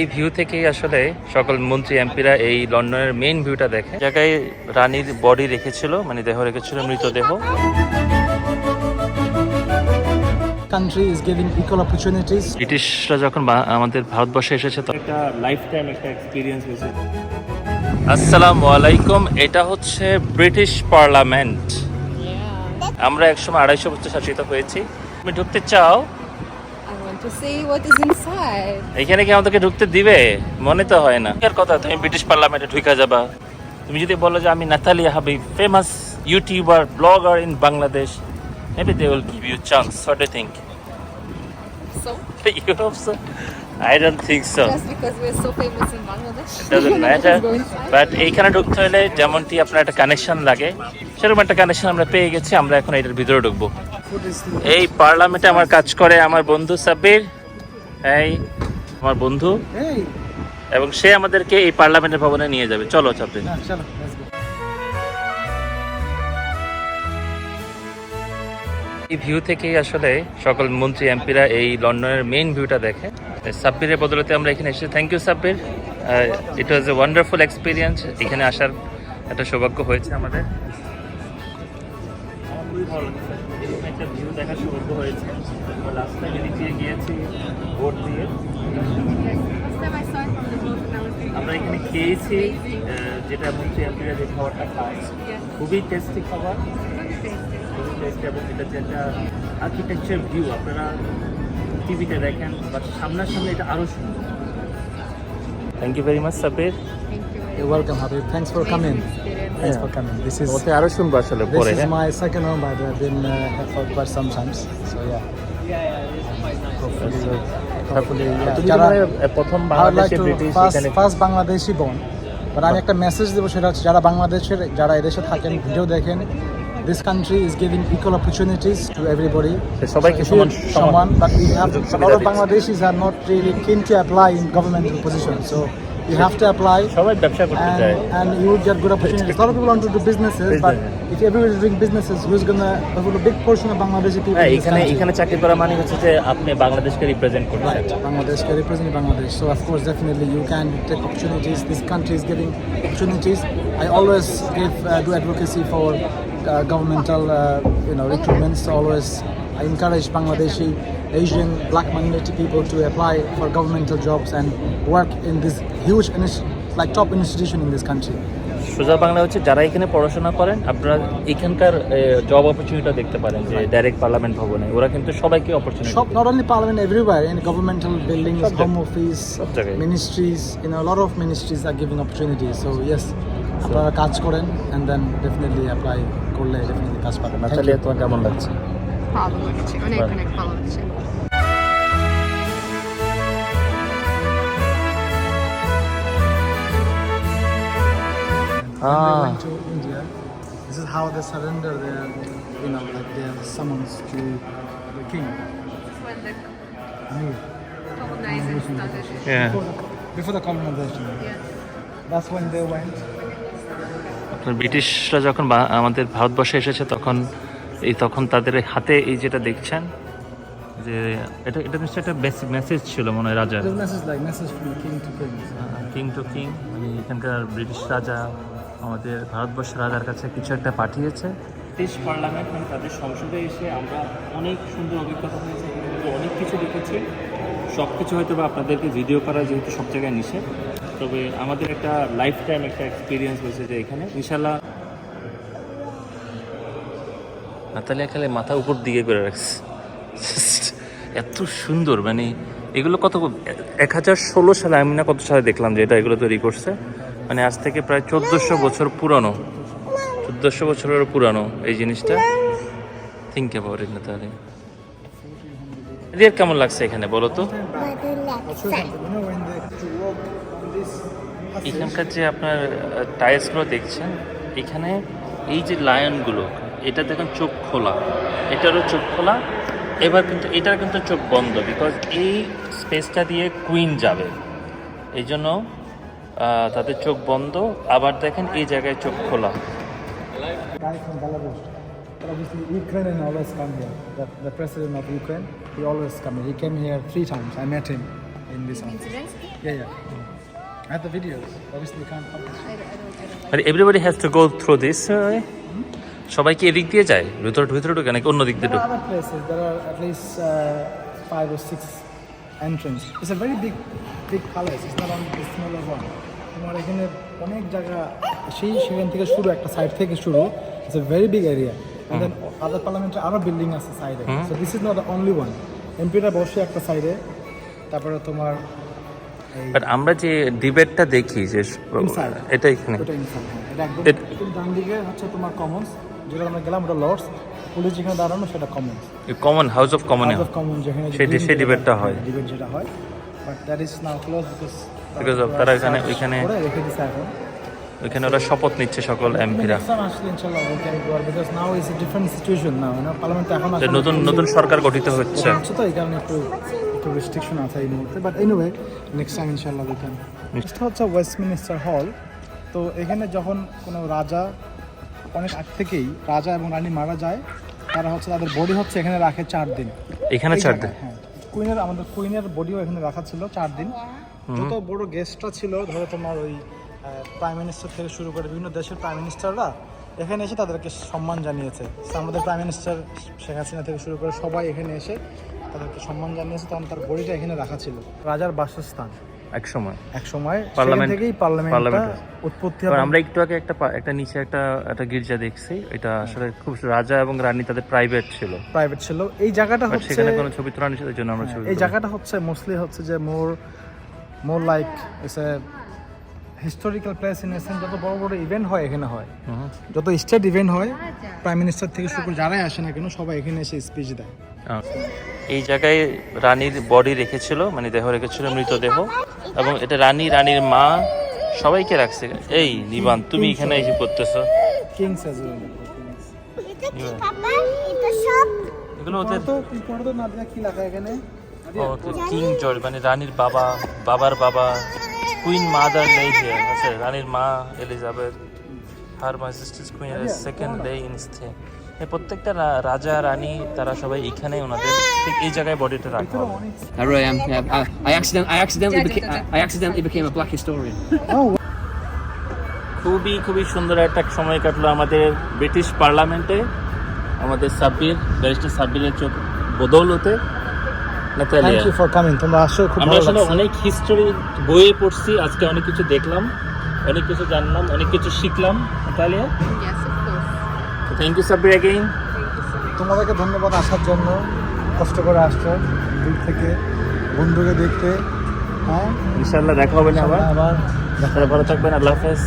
এই ভিউ থেকেই আসলে সকল মন্ত্রী এমপিরা এই লন্ডনের মেইন ভিউটা দেখে। জায়গায় রানীর বডি রেখেছিল মানে দেহ রেখেছিল মৃতদেহ। Country is giving equal opportunities. ব্রিটিশরা যখন আমাদের ভারতবর্ষে এসেছে তো একটা লাইফ টাইম একটা এক্সপিরিয়েন্স হয়েছে। আসসালামু আলাইকুম এটা হচ্ছে ব্রিটিশ পার্লামেন্ট আমরা একসময় আড়াইশো বছর শাসিত হয়েছি। তুমি ঢুকতে চাও এখানে কি আমাদেরকে ঢুকতে দিবে? মনে তো হয় না। কথা তুমি ব্রিটিশ পার্লামেন্টে ঢুকা যাবা। তুমি যদি বলো যে আমি নাতালি হাবি famous youtuber blogger in Bangladesh maybe they you chance what think so I don't think so just because we are so এইখানে ঢুকতে হলে যেমনটি আপনার একটা কানেকশন লাগে সেরকম একটা কানেকশন আমরা পেয়ে গেছি আমরা এখন এটার ভিতরে ঢুকবো। এই পার্লামেন্টে আমার কাজ করে আমার বন্ধু সাব্বির এই আমার বন্ধু। এবং সে আমাদেরকে এই পার্লামেন্টের ভবনে নিয়ে যাবে। চলো সাব্বির। এই ভিউ থেকেই আসলে সকল মন্ত্রী এমপিরা এই লন্ডনের মেইন ভিউটা দেখে। সাব্বিরের বদলতে আমরা এখানে এসেছি। Thank you Sabbir. It was a wonderful experience এখানে আসার একটা সৌভাগ্য হয়েছে আমাদের। একটা ভিউ দেখার সৌভাগ্য হয়েছে লাস্ট টাইম এদিকে গিয়েছি ভোট দিয়ে। আমরা এখানে খেয়েছি যেটা মন্ত্রী এমপিরা যে খাবারটা খায়। খুবই টেস্টি খাবার। খুবই টেস্টি এবং এটা যে একটা আর্কিটেকচার ভিউ আপনারা টিভিতে দেখেন বাট সামনাসামনি এটা আরও সুন্দর। Thank you very much Sabir you're welcome Habib. Thanks for coming. Thanks আমি একটা মেসেজ দেবো সেটা হচ্ছে যারা বাংলাদেশের যারা এদেশে থাকেন ভিডিও দেখেন this country is giving equal opportunities to everybody সবাই সমান but you have all of Bangladesh is are not really keen to apply in government position so you have to apply and, and you get good opportunities. A lot of people want to do businesses, but if everybody is doing businesses, who's gonna a big portion of Bangladeshi people হ্যাঁ in this এখানে country? এখানে চাকরি করা মানে হচ্ছে যে আপনি বাংলাদেশকে রিপ্রেজেন্ট করছেন Right, Bangladesh, can represent Bangladesh. So of course, definitely you can take opportunities. This country is giving opportunities. I always give uh, do advocacy for uh, governmental, uh, you know, recruitments. Always, I encourage Bangladeshi Asian black minority people to apply for governmental jobs and work in this huge like top institution in this country. সোজা বাংলা হচ্ছে যারা এখানে পড়াশোনা করেন আপনারা এখানকার job opportunity দেখতে পারেন যে ডাইরেক্ট পার্লামেন্ট ভবনে। ওরা কিন্তু সবাইকে অপরচুনিটি সব not only parliament everywhere in governmental building home office ministries in a lot of ministries are giving opportunity so yes আপনারা কাজ করেন এন্ড দেন ডেফিনেটলি অ্যাপ্লাই করলে ডেফিনেটলি কাজ পাবেন। আচ্ছা লিয়া তোমার কেমন লাগছে? ভালো লাগছে অনেক Right. অনেক ভালো লাগছে When they went to India, this is how they surrender their, you know, like their summons to the king. when the colonizers started হ্যাঁ Before the, before the colonization. That's when they went. আপনার ব্রিটিশরা যখন বা- আমাদের ভারতবর্ষে এসেছে তখন এই তখন তাদের হাতে এই যেটা দেখছেন যে এটা এটা নিশ্চয়ই একটা মেসেজ ছিল মনে হয় রাজার. কিং টু কিং মানে এখানকার ব্রিটিশ রাজা আমাদের ভারতবর্ষের রাজার কাছে কিছু একটা পাঠিয়েছে। ব্রিটিশ পার্লামেন্ট মানে তাদের সংসদে এসে আমরা অনেক সুন্দর অভিজ্ঞতা হয়েছে অনেক কিছু দেখেছি। সব কিছু হয়তো বা আপনাদেরকে ভিডিও করা যেহেতু সব জায়গায় নিষেধ তবে আমাদের একটা লাইফ টাইম একটা এক্সপিরিয়েন্স হয়েছে যে এখানে। ইনশাল্লাহ নাতালিয়া খালে মাথা উপর দিকে করে রাখছে। এত সুন্দর মানে এগুলো কত, এক হাজার ষোলো সালে আমি না কত সালে দেখলাম যে এটা এগুলো তৈরি করছে। মানে আজ থেকে প্রায় চোদ্দোশো বছর পুরানো। চোদ্দোশো বছরের পুরানো এই জিনিসটা। থিঙ্ক অ্যাবাউট ইট তাহলে রিয়ার কেমন লাগছে এখানে বলো তো. এখানকার যে আপনার টাইলসগুলো দেখছেন, এখানে এই যে লায়নগুলো এটা দেখেন চোখ খোলা এটারও চোখ খোলা এবার কিন্তু এটার কিন্তু চোখ বন্ধ বিকজ এই স্পেসটা দিয়ে কুইন যাবে এই জন্য তাদের চোখ বন্ধ আবার দেখেন এই জায়গায় চোখ খোলা Ukrainian always come here. The, the president of Ukraine, he always come here. He came here three times. I met him in this office. Zelensky Yeah, yeah. I have the videos. Obviously, can't publish. I don't, I don't, I don't like But everybody has to go through this way. সবাই কি এদিক দিয়ে যায়? ভিতরে ভিতরে ঢুকে নাকি অন্য দিক দিয়ে ঢুকে? uh, five or six entrance. It's a very big, big palace. It's not only the smaller one. তোমার এখানে অনেক জায়গা সেই সেখান থেকে শুরু একটা সাইড থেকে শুরু। It's a very big area and then other পার্লামেন্টে আরও বিল্ডিং আছে সাইডে so this is not the only one এমপিটা বসে একটা সাইডে তারপরে তোমার বাট আমরা যে ডিবেটটা দেখি যে. এটা এখানে। হ্যাঁ। ডান দিকে হচ্ছে তোমার কমন্স যেটা আমরা গেলাম ওটা লর্ডস পুলিশ যেখানে দাঁড়ানো সেটা কমন হাউস অফ কমনে হাউস অফ কমন যেখানে সেই- debate-টা হয়। ডিবেট যেটা হয়। But that is now close because Because of তারা এখানে- ওইখানে- রেখে দিছে এখন। ওইখানে ওরা শপথ নিচ্ছে সকল এমপিরা নতুন নতুন সরকার গঠিত হচ্ছে। হচ্ছে তো এই কারণে একটু একটু রেস্ট্রিকশন আছে এই মুহূর্তে বাট এনিওয়ে নেক্সট টাইম ইনশাআল্লাহ উই ক্যান নেক্সট হচ্ছে ওয়েস্টমিনিস্টার হল তো এখানে যখন কোনো রাজা অনেক আগ থেকেই রাজা এবং রানী মারা যায় তারা হচ্ছে তাদের বডি হচ্ছে এখানে রাখে চার দিন। এখানে চার দিন? হ্যাঁ। কুইনের আমাদের কুইনের বডিও এখানে রাখা ছিল চার দিন। যত বড় গেস্টটা ছিল ধরো তোমার ওই প্রাইম মিনিস্টার থেকে শুরু করে বিভিন্ন দেশের প্রাইম মিনিস্টাররা এখানে এসে তাদেরকে সম্মান জানিয়েছে। আমাদের প্রাইম মিনিস্টার শেখ হাসিনা থেকে শুরু করে সবাই এখানে এসে তাদেরকে সম্মান জানিয়েছে তখন তার বডিটা এখানে রাখা ছিল। রাজার বাসস্থান। এক সময়। এক সময় Parliament- থেকেই Parliament উৎপত্তি হবে আমরা একটু আগে একটা একটা নিচে একটা একটা গির্জা দেখছি। এটা আসলে খুব রাজা এবং রানী তাদের প্রাইভেট ছিল। প্রাইভেট ছিল। এই জায়গাটা হচ্ছে সেখানে কোনো ছবি তোলা নিষেধ এই জন্য আমরা ছবি এই জায়গাটা হচ্ছে মোস্টলি হচ্ছে যে more more like it's a historical place in এসেন যত বড় বড় ইভেন্ট হয় এখানে হয়। যত স্টেট ইভেন্ট হয় প্রাইম মিনিস্টার থেকে শুরু করে যারাই আসে না কেন সবাই এখানে এসে স্পিচ দেয়। এই জায়গায় রানীর বডি রেখেছিল মানে দেহ রেখেছিল মৃতদেহ এবং এটা রানী রানীর মা সবাইকে রাখছে। এই নিবান তুমি এখানে এসে করতেছো কিংস এগুলো ওদের কি জর্জ মানে রানীর বাবা বাবার বাবা কুইন মাদার লেডি আছে রানীর মা Elizabeth her queen second day in stay এই প্রত্যেকটা রাজা রানী তারা সবাই এখানে ওনাদের ঠিক এই জায়গায় বডিটা রাখা হবে। I really am. Yeah, I, I accident, I accidentally, Yeah, beca- yeah, yeah. I accidentally became a black historian. খুবই খুবই সুন্দর একটা সময় কাটলো আমাদের ব্রিটিশ পার্লামেন্টে। আমাদের সাব্বির ব্যারিস্টার সাব্বিরের চোখ বদৌলতে থ্যাংক ইউ ফর কামিং তোমরা আসো খুব আমরা আসলে অনেক হিস্টোরি বইয়ে পড়ছি আজকে অনেক কিছু দেখলাম। অনেক কিছু জানলাম অনেক কিছু শিখলাম Natalia. Yes, of course. Thank you Sabbir again Thank you so much. তোমাদেরকে ধন্যবাদ আসার জন্য কষ্ট করে আসছো দূর থেকে বন্ধুকে দেখতে। হ্যাঁ? ইনশাল্লাহ দেখা হবে না আবার। আবার। আপনারা ভালো থাকবেন আল্লাহ হাফেজ।